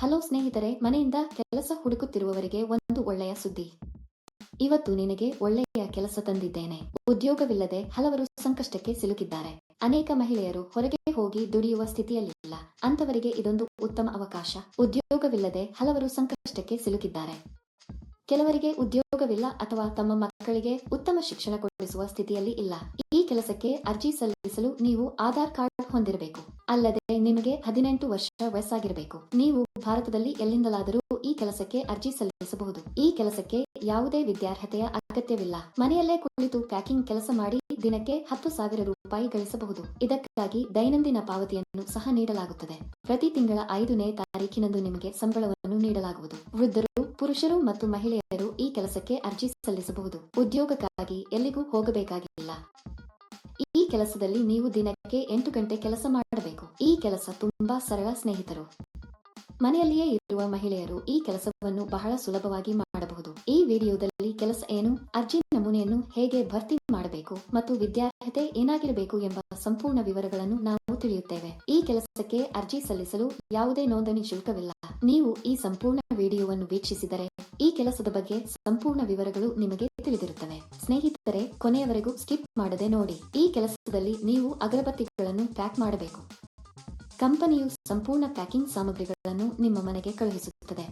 Hello ಸ್ನೇಹಿತರೆ, ಮನೆಯಿಂದ ಕೆಲಸ ಹುಡುಕುತ್ತಿರುವವರಿಗೆ ಒಂದು ಒಳ್ಳೆಯ ಸುದ್ದಿ. ಇವತ್ತು ನಿನಗೆ ಒಳ್ಳೆಯ ಕೆಲಸ ತಂದಿದ್ದೇನೆ. ಉದ್ಯೋಗವಿಲ್ಲದೆ ಹಲವರು ಸಂಕಷ್ಟಕ್ಕೆ ಸಿಲುಕಿದ್ದಾರೆ. ಅನೇಕ ಮಹಿಳೆಯರು ಹೊರಗೆ ಹೋಗಿ ದುಡಿಯುವ ಸ್ಥಿತಿಯಲ್ಲಿಲ್ಲ. ಅಂತವರಿಗೆ ಇದೊಂದು ಉತ್ತಮ ಅವಕಾಶ. ಉದ್ಯೋಗವಿಲ್ಲದೆ ಹಲವರು ಸಂಕಷ್ಟಕ್ಕೆ ಸಿಲುಕಿದ್ದಾರೆ. ಕೆಲವರಿಗೆ ಉದ್ಯೋಗವಿಲ್ಲ ಅಥವಾ ತಮ್ಮ ಮಕ್ಕಳಿಗೆ ಉತ್ತಮ ಶಿಕ್ಷಣ ಕೊಡಿಸುವ ಸ್ಥಿತಿಯಲ್ಲಿ ಇಲ್ಲ. ಕೆಲಸಕ್ಕೆ ಅರ್ಜಿ ಸಲ್ಲಿಸಲು ನೀವು ಆಧಾರ್ ಕಾರ್ಡ್ ಹೊಂದಿರಬೇಕು. ಅಲ್ಲದೆ ನಿಮಗೆ ಹದಿನೆಂಟು ವರ್ಷ ವಯಸ್ಸಾಗಿರಬೇಕು. ನೀವು ಭಾರತದಲ್ಲಿ ಎಲ್ಲಿಂದಲಾದರೂ ಈ ಕೆಲಸಕ್ಕೆ ಅರ್ಜಿ ಸಲ್ಲಿಸಬಹುದು. ಈ ಕೆಲಸಕ್ಕೆ ಯಾವುದೇ ವಿದ್ಯಾರ್ಹತೆಯ ಅಗತ್ಯವಿಲ್ಲ. ಮನೆಯಲ್ಲೇ ಕುಳಿತು ಪ್ಯಾಕಿಂಗ್ ಕೆಲಸ ಮಾಡಿ ದಿನಕ್ಕೆ ಹತ್ತು ಸಾವಿರ ರೂಪಾಯಿ ಗಳಿಸಬಹುದು. ಇದಕ್ಕಾಗಿ ದೈನಂದಿನ ಪಾವತಿಯನ್ನು ಸಹ ನೀಡಲಾಗುತ್ತದೆ. ಪ್ರತಿ ತಿಂಗಳ ಐದನೇ ತಾರೀಕಿನಂದು ನಿಮಗೆ ಸಂಬಳವನ್ನು ನೀಡಲಾಗುವುದು. ವೃದ್ಧರು, ಪುರುಷರು ಮತ್ತು ಮಹಿಳೆಯರು ಈ ಕೆಲಸಕ್ಕೆ ಅರ್ಜಿ ಸಲ್ಲಿಸಬಹುದು. ಉದ್ಯೋಗಕ್ಕಾಗಿ ಎಲ್ಲಿಗೂ ಹೋಗಬೇಕಾಗಿಲ್ಲ. ಕೆಲಸದಲ್ಲಿ ನೀವು ದಿನಕ್ಕೆ ಎಂಟು ಗಂಟೆ ಕೆಲಸ ಮಾಡಬೇಕು. ಈ ಕೆಲಸ ತುಂಬಾ ಸರಳ ಸ್ನೇಹಿತರು. ಮನೆಯಲ್ಲಿಯೇ ಇರುವ ಮಹಿಳೆಯರು ಈ ಕೆಲಸವನ್ನು ಬಹಳ ಸುಲಭವಾಗಿ ಮಾಡಬಹುದು. ಈ ವಿಡಿಯೋದಲ್ಲಿ ಕೆಲಸ ಏನು, ಅರ್ಜಿ ನಮೂನೆಯನ್ನು ಹೇಗೆ ಭರ್ತಿ ಮಾಡಬೇಕು ಮತ್ತು ವಿದ್ಯಾರ್ಹತೆ ಏನಾಗಿರಬೇಕು ಎಂಬ ಸಂಪೂರ್ಣ ವಿವರಗಳನ್ನು ನಾವು ತಿಳಿಯುತ್ತೇವೆ. ಈ ಕೆಲಸಕ್ಕೆ ಅರ್ಜಿ ಸಲ್ಲಿಸಲು ಯಾವುದೇ ನೋಂದಣಿ ಶುಲ್ಕವಿಲ್ಲ. ನೀವು ಈ ಸಂಪೂರ್ಣ ವಿಡಿಯೋವನ್ನು ವೀಕ್ಷಿಸಿದರೆ ಈ ಕೆಲಸದ ಬಗ್ಗೆ ಸಂಪೂರ್ಣ ವಿವರಗಳು ನಿಮಗೆ ತಿಳಿದಿರುತ್ತವೆ. ಸ್ನೇಹಿತರೆ, ಕೊನೆಯವರೆಗೂ ಸ್ಕಿಪ್ ಮಾಡದೆ ನೋಡಿ. ಈ ಕೆಲಸದಲ್ಲಿ ನೀವು ಅಗರಬತ್ತಿಗಳನ್ನು ಪ್ಯಾಕ್ ಮಾಡಬೇಕು. ಕಂಪನಿಯು ಸಂಪೂರ್ಣ ಪ್ಯಾಕಿಂಗ್ ಸಾಮಗ್ರಿಗಳನ್ನು ನಿಮ್ಮ ಮನೆಗೆ ಕಳುಹಿಸುತ್ತದೆ.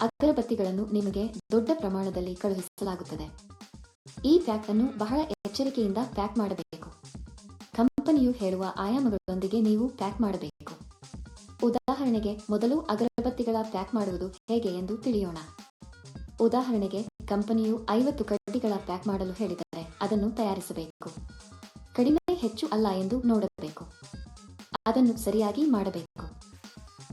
ಅಗರಬತ್ತಿಗಳನ್ನು ನಿಮಗೆ ದೊಡ್ಡ ಪ್ರಮಾಣದಲ್ಲಿ ಕಳುಹಿಸಲಾಗುತ್ತದೆ. ಈ ಪ್ಯಾಕ್ ಅನ್ನು ಬಹಳ ಎಚ್ಚರಿಕೆಯಿಂದ ಪ್ಯಾಕ್ ಮಾಡಬೇಕು. ಕಂಪನಿಯು ಹೇಳುವ ಆಯಾಮಗಳೊಂದಿಗೆ ನೀವು ಪ್ಯಾಕ್ ಮಾಡಬೇಕು. ಉದಾಹರಣೆಗೆ, ಮೊದಲು ಅಗರಬತ್ತಿಗಳ ಪ್ಯಾಕ್ ಮಾಡುವುದು ಹೇಗೆ ಎಂದು ತಿಳಿಯೋಣ. ಉದಾಹರಣೆಗೆ ಕಂಪನಿಯು ಐವತ್ತು ಕಡ್ಡಿಗಳ ಪ್ಯಾಕ್ ಮಾಡಲು ಹೇಳಿದ್ದಾರೆ. ಅದನ್ನು ತಯಾರಿಸಬೇಕು. ಕಡಿಮೆ ಹೆಚ್ಚು ಅಲ್ಲ ಎಂದು ನೋಡಬೇಕು. ಅದನ್ನು ಸರಿಯಾಗಿ ಮಾಡಬೇಕು.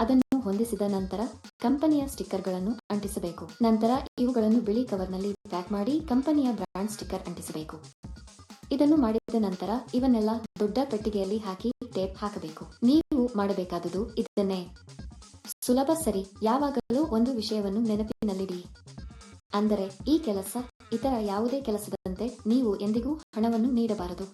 ಅದನ್ನು ಹೊಂದಿಸಿದ ನಂತರ ಕಂಪನಿಯ ಸ್ಟಿಕ್ಕರ್ಗಳನ್ನು ಅಂಟಿಸಬೇಕು. ನಂತರ ಇವುಗಳನ್ನು ಬಿಳಿ ಕವರ್ನಲ್ಲಿ ಪ್ಯಾಕ್ ಮಾಡಿ ಕಂಪನಿಯ ಬ್ರಾಂಡ್ ಸ್ಟಿಕ್ಕರ್ ಅಂಟಿಸಬೇಕು. ಇದನ್ನು ಮಾಡಿದ ನಂತರ ಇವನ್ನೆಲ್ಲ ದೊಡ್ಡ ಪೆಟ್ಟಿಗೆಯಲ್ಲಿ ಹಾಕಿ ಟೇಪ್ ಹಾಕಬೇಕು. ನೀವು ಮಾಡಬೇಕಾದುದು ಇದನ್ನೇ. ಸುಲಭ ಸರಿ. ಯಾವಾಗಲೂ ಒಂದು ವಿಷಯವನ್ನು ನೆನಪಿನಲ್ಲಿಡಿ. ಅಂದರೆ ಈ ಕೆಲಸ ಇತರ ಯಾವುದೇ ಕೆಲಸದಂತೆ ನೀವು ಎಂದಿಗೂ ಹಣವನ್ನು ನೀಡಬಾರದು.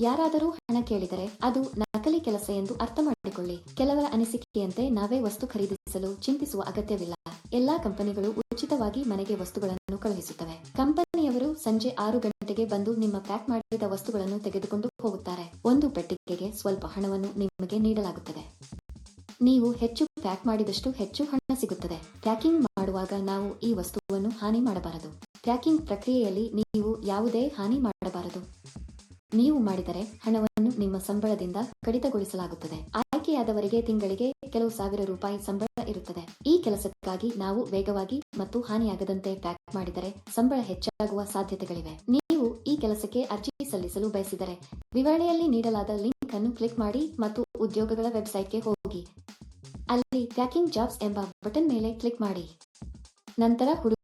ಯಾರಾದರೂ ಹಣ ಕೇಳಿದರೆ ಅದು ನಕಲಿ ಕೆಲಸ ಎಂದು ಅರ್ಥ ಮಾಡಿಕೊಳ್ಳಿ. ಕೆಲವರ ಅನಿಸಿಕೆಯಂತೆ ನಾವೇ ವಸ್ತು ಖರೀದಿಸಲು ಚಿಂತಿಸುವ ಅಗತ್ಯವಿಲ್ಲ. ಎಲ್ಲಾ ಕಂಪನಿಗಳು ಉಚಿತವಾಗಿ ಮನೆಗೆ ವಸ್ತುಗಳನ್ನು ಕಳುಹಿಸುತ್ತವೆ. ಕಂಪನಿಯವರು ಸಂಜೆ ಆರು ಗಂಟೆಗೆ ಬಂದು ನಿಮ್ಮ ಪ್ಯಾಕ್ ಮಾಡಿದ ವಸ್ತುಗಳನ್ನು ತೆಗೆದುಕೊಂಡು ಹೋಗುತ್ತಾರೆ. ಒಂದು ಪೆಟ್ಟಿಗೆಗೆ ಸ್ವಲ್ಪ ಹಣವನ್ನು ನಿಮಗೆ ನೀಡಲಾಗುತ್ತದೆ. ನೀವು ಹೆಚ್ಚು ಪ್ಯಾಕ್ ಮಾಡಿದಷ್ಟು ಹೆಚ್ಚು ಹಣ ಸಿಗುತ್ತದೆ. ಪ್ಯಾಕಿಂಗ್ ಮಾಡುವಾಗ ನಾವು ಈ ಹಾನಿ ಮಾಡಬಾರದು. ಟ್ರ್ಯಾಕಿಂಗ್ ಪ್ರಕ್ರಿಯೆಯಲ್ಲಿ ನೀವು ಯಾವುದೇ ಹಾನಿ ಮಾಡಬಾರದು. ನೀವು ಮಾಡಿದರೆ ಹಣವನ್ನು ನಿಮ್ಮ ಸಂಬಳದಿಂದ ಕಡಿತಗೊಳಿಸಲಾಗುತ್ತದೆ. ಆಯ್ಕೆಯಾದವರಿಗೆ ತಿಂಗಳಿಗೆ ಕೆಲವು ಸಾವಿರ ರೂಪಾಯಿ ಸಂಬಳ ಇರುತ್ತದೆ. ಈ ಕೆಲಸಕ್ಕಾಗಿ ನಾವು ವೇಗವಾಗಿ ಮತ್ತು ಹಾನಿಯಾಗದಂತೆ ಪ್ಯಾಕ್ ಮಾಡಿದರೆ ಸಂಬಳ ಹೆಚ್ಚಾಗುವ ಸಾಧ್ಯತೆಗಳಿವೆ. ನೀವು ಈ ಕೆಲಸಕ್ಕೆ ಅರ್ಜಿ ಸಲ್ಲಿಸಲು ಬಯಸಿದರೆ ವಿವರಣೆಯಲ್ಲಿ ನೀಡಲಾದ ಲಿಂಕ್ ಅನ್ನು ಕ್ಲಿಕ್ ಮಾಡಿ ಮತ್ತು ಉದ್ಯೋಗಗಳ ವೆಬ್ಸೈಟ್ಗೆ ಹೋಗಿ. ಅಲ್ಲಿ ಪ್ಯಾಕಿಂಗ್ ಜಾಬ್ಸ್ ಎಂಬ ಬಟನ್ ಮೇಲೆ ಕ್ಲಿಕ್ ಮಾಡಿ. ನಂತರ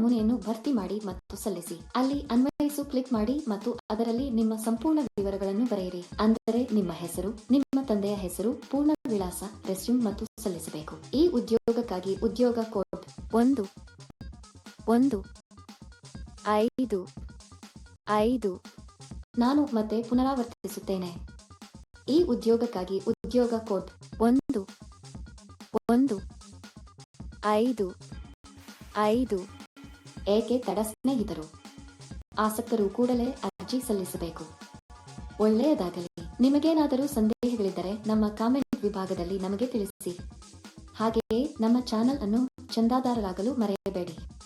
ನಮೂನೆಯನ್ನು ಭರ್ತಿ ಮಾಡಿ ಮತ್ತು ಸಲ್ಲಿಸಿ. ಅಲ್ಲಿ ಅನ್ವಯಿಸು ಕ್ಲಿಕ್ ಮಾಡಿ ಮತ್ತು ಅದರಲ್ಲಿ ನಿಮ್ಮ ಸಂಪೂರ್ಣ ವಿವರಗಳನ್ನು ಬರೆಯಿರಿ. ಅಂದರೆ ನಿಮ್ಮ ಹೆಸರು, ನಿಮ್ಮ ತಂದೆಯ ಹೆಸರು, ಪೂರ್ಣ ವಿಳಾಸ, ರೆಸ್ಯೂಮ್ ಮತ್ತು ಸಲ್ಲಿಸಬೇಕು. ಈ ಉದ್ಯೋಗಕ್ಕಾಗಿ ಉದ್ಯೋಗ ಕೋಡ್ ಒಂದು ಒಂದು, ಐದು ಐದು, ನಾನು ಮತ್ತೆ ಪುನರಾವರ್ತಿಸುತ್ತೇನೆ. ಈ ಉದ್ಯೋಗಕ್ಕಾಗಿ ಉದ್ಯೋಗ ಕೋಡ್ ಒಂದು ಒಂದು, ಐದು ಐದು ಏಕೆ ತಡ ಸ್ನೇಹಿತರು? ಆಸಕ್ತರು ಕೂಡಲೇ ಅರ್ಜಿ ಸಲ್ಲಿಸಬೇಕು. ಒಳ್ಳೆಯದಾಗಲಿ. ನಿಮಗೇನಾದರೂ ಸಂದೇಹಗಳಿದ್ದರೆ ನಮ್ಮ ಕಾಮೆಂಟ್ ವಿಭಾಗದಲ್ಲಿ ನಮಗೆ ತಿಳಿಸಿ. ಹಾಗೆಯೇ ನಮ್ಮ ಚಾನೆಲ್ ಅನ್ನು ಚಂದಾದಾರರಾಗಲು ಮರೆಯಬೇಡಿ.